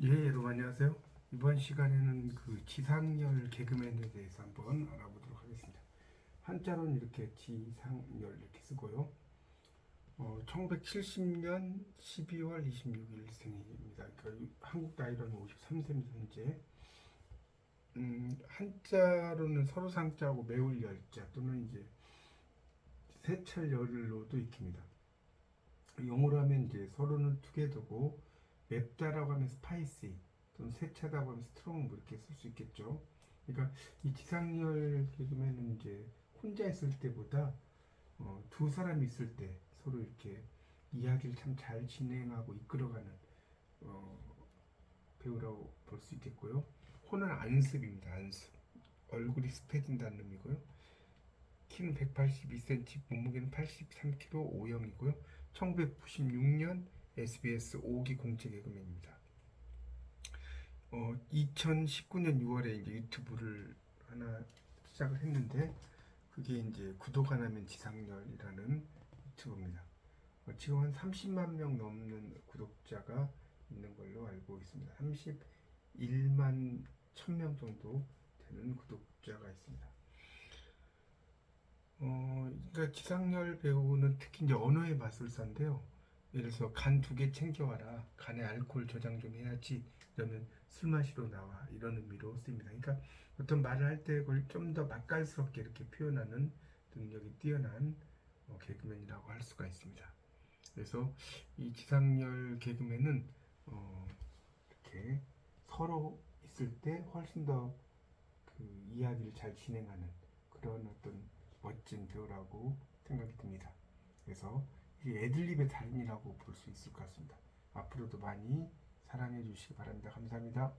예, 여러분 안녕하세요. 이번 시간에는 그 지상열 개그맨에 대해서 한번 알아보도록 하겠습니다. 한자로는 이렇게 지상열 이렇게 쓰고요. 어, 1970년 12월 26일 생입니다. 그러니까 한국 나이로는 53세입니다. 현재. 음, 한자로는 서로상자하고 매울 열자 또는 이제 세철 열로도 익힙니다. 영어로 하면 이제 서로는 투게더고 맵다라고 하면 스파이시 또는 세차다고 하면 스트롱 뭐 이렇게 쓸 수 있겠죠. 그러니까 이 지상열 개그맨은 이제 혼자 있을 때보다 어, 두 사람이 있을 때 서로 이렇게 이야기를 참 잘 진행하고 이끌어가는 어, 배우라고 볼 수 있겠고요. 호는 안습입니다. 안습. 얼굴이 습해진다는 의미고요. 키는 182cm, 몸무게는 83kg, O형이고요. 1996년 SBS 5기 공채 개그맨입니다. 어, 2019년 6월에 이제 유튜브를 하나 시작을 했는데 그게 이제 구독 안 하면 지상렬이라는 유튜브입니다. 어, 지금 한 30만 명 넘는 구독자가 있는 걸로 알고 있습니다. 31만 1000명 정도 되는 구독자가 있습니다. 어, 그러니까 지상렬 배우는 특히 이제 언어의 마술사인데요. 예를 들어서 간 두 개 챙겨와라. 간에 알코올 저장 좀 해야지. 그러면 술 마시러 나와. 이런 의미로 쓰입니다. 그러니까 어떤 말을 할 때 그걸 좀 더 맛깔스럽게 이렇게 표현하는 능력이 뛰어난 어, 개그맨이라고 할 수가 있습니다. 그래서 이 지상렬 개그맨은 어, 이렇게 서로 있을 때 훨씬 더 그 이야기를 잘 진행하는 그런 어떤 멋진 배우라고 생각이 듭니다. 그래서 이 애들립의 달인이라고 볼 수 있을 것 같습니다. 앞으로도 많이 사랑해 주시기 바랍니다. 감사합니다.